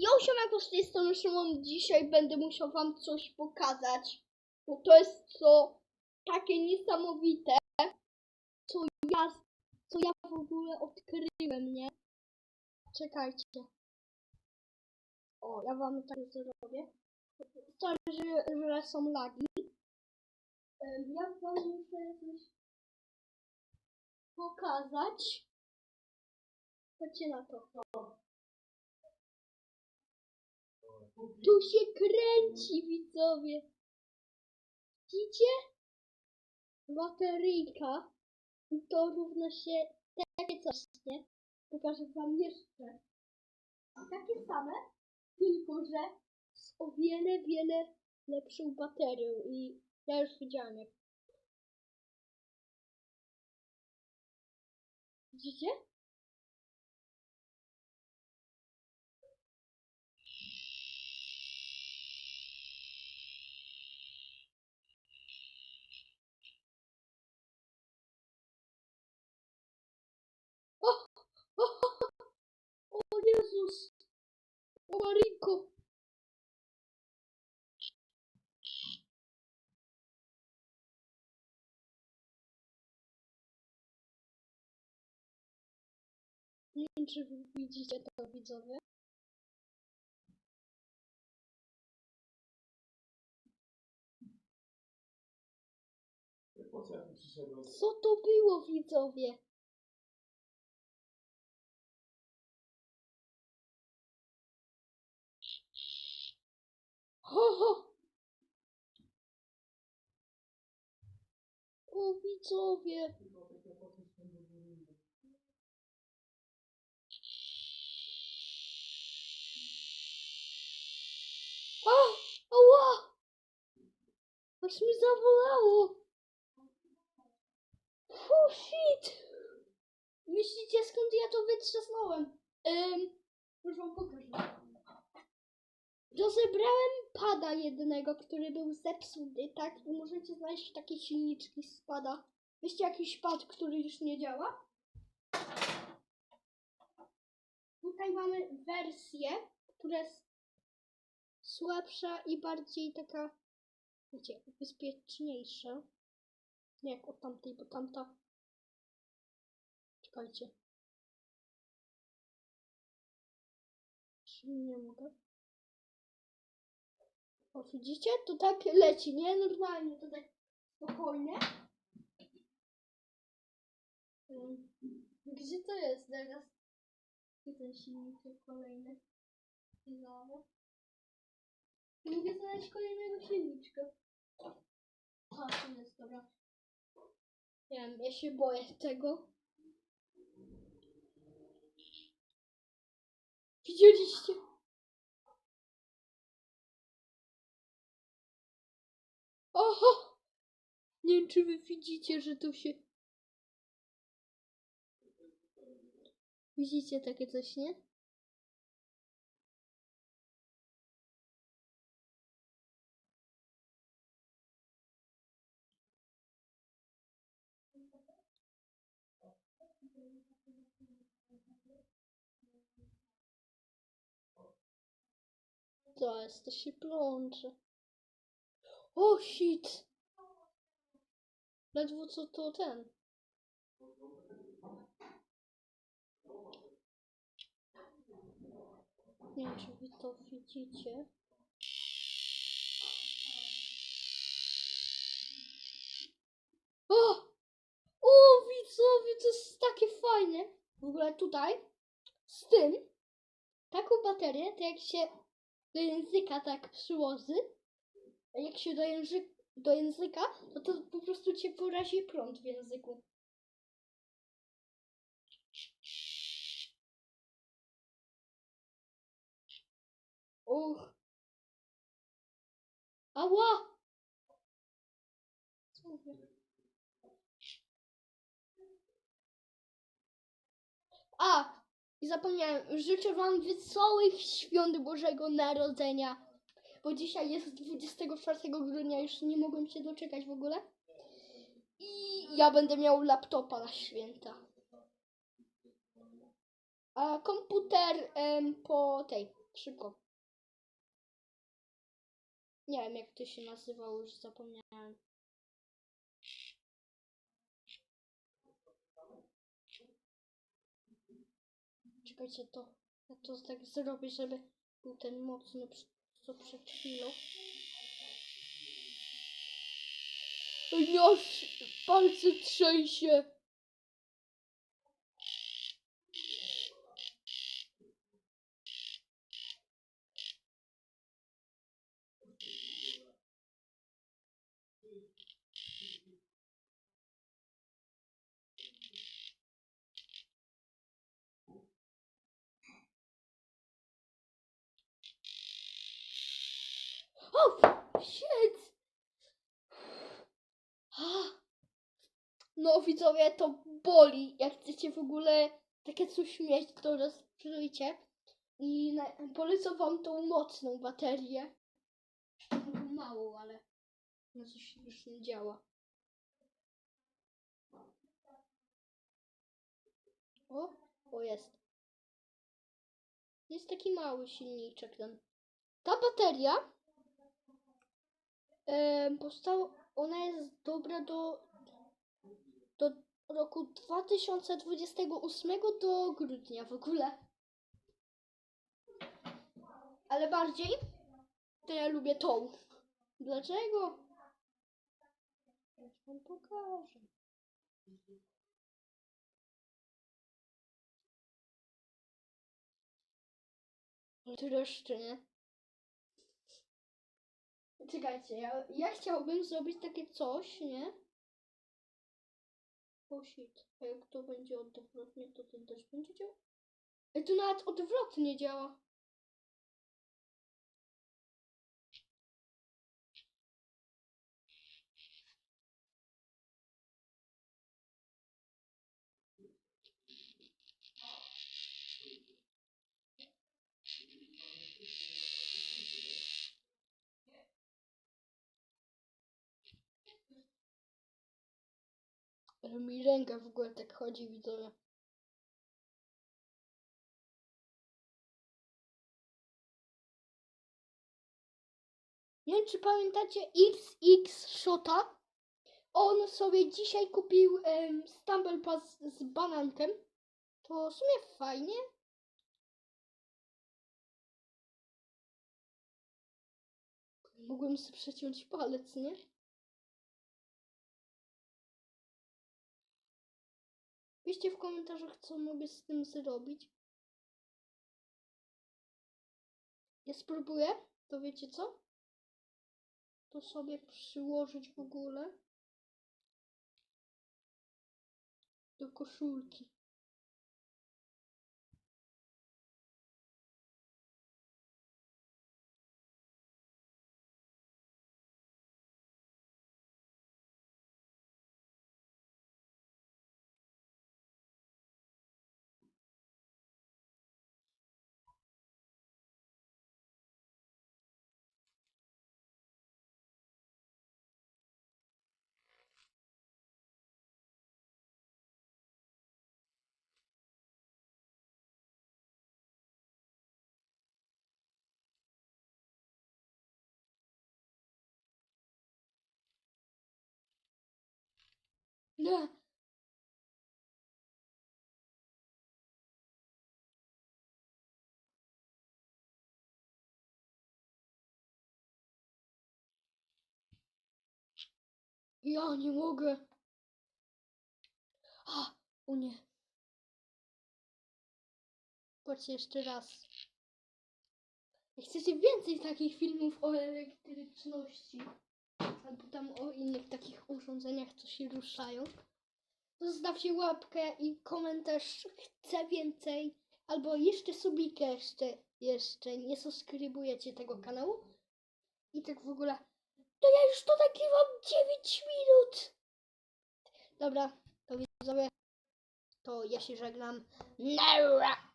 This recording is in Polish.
Jo, siemanko, z tej strony Szymon. Dzisiaj będę musiał wam coś pokazać, bo to jest co takie niesamowite, co ja, co ja w ogóle odkryłem, nie? Czekajcie. O, ja wam tak zrobię. Sorry, że, że są lagi. Ja wam muszę coś pokazać. Chodźcie na to. Tu się kręci, widzowie. Widzicie? Bateryjka. I to równa się takie coś, nie? Pokażę wam jeszcze. Takie same, tylko że z o wiele, wiele lepszą baterią. I ja już widziałam jak. Widzicie? O Maryjko! Nie wiem, czy widzicie to, widzowie. Co to było, widzowie? O, widzowie. A, ała! Aż mi zawolało. Oh shit! Myślicie skąd ja to wytrzasnąłem? Ym, już wam pokażę. Rozebrałem pada jednego, który był zepsuty, tak? I możecie znaleźć takie silniczki z pada. Wiecie jakiś pad, który już nie działa? Tutaj mamy wersję, która jest słabsza i bardziej taka, wiecie, bezpieczniejsza. Nie jak od tamtej, bo tamta... Czekajcie. Czy Nie mogę. Widzicie? To tak leci, nie? Normalnie, to tak spokojnie. Ym, Gdzie to jest teraz? Gdzie ten silnik kolejny? Nie mogę znaleźć kolejnego silniczka. A, tu jest, dobra. Nie wiem, ja się boję tego. Widzieliście? Oho! Nie wiem, czy wy widzicie, że to się... Widzicie takie coś, nie? To jest, to się plącze. O shit! Ledwo co to ten. Nie wiem, czy wy to widzicie. O! O, widzowie, to jest takie fajne. W ogóle tutaj, z tym, taką baterię, to jak się do języka tak przyłoży, jak się do, język, do języka, to to po prostu cię porazi prąd w języku. Uch. Ała! A! I zapomniałem, życzę wam wesołych świąt Bożego Narodzenia. Bo dzisiaj jest 24 grudnia, już nie mogłem się doczekać w ogóle. I ja będę miał laptopa na święta. A komputer em, po tej Szybko. Nie wiem jak to się nazywało, już zapomniałem. Czekajcie, to ja to tak zrobię, żeby był ten mocny, co przed chwilą. No, palce trzęsie. O, shit! No widzowie, to boli. Jak chcecie w ogóle takie coś mieć, to rozprzyjcie. I polecam wam tą mocną baterię. Małą, ale na coś już nie działa. O, o jest. Jest taki mały silniczek ten. Ta bateria powstała, ona jest dobra do, do roku 2028 do grudnia w ogóle. Ale bardziej to ja lubię tą. Dlaczego? Już wam pokażę. Troszczy, nie? Czekajcie, ja, ja chciałbym zrobić takie coś, nie? Oh. A jak to będzie odwrotnie, to ten też będzie działał? Ej, to nawet odwrotnie działa. Ale mi ręka w ogóle tak chodzi, widzowie. Nie wiem, czy pamiętacie XX Shota? On sobie dzisiaj kupił um, Stumble Pass z banankiem. To w sumie fajnie. Mogłem sobie przeciąć palec, nie? Piszcie w komentarzach, co mogę z tym zrobić. Ja spróbuję, to wiecie co? To sobie przyłożyć w ogóle do koszulki. Ja nie mogę. A, o nie. Patrzcie jeszcze raz. Chcecie więcej takich filmów o elektryczności, albo tam o innych takich urządzeniach, co się ruszają, zostawcie łapkę i komentarz chcę więcej, albo jeszcze subikę jeszcze, jeszcze nie subskrybujecie tego kanału. I tak w ogóle, to ja już to nagrywam 9 minut. Dobra, to widzowie, to ja się żegnam. Nara!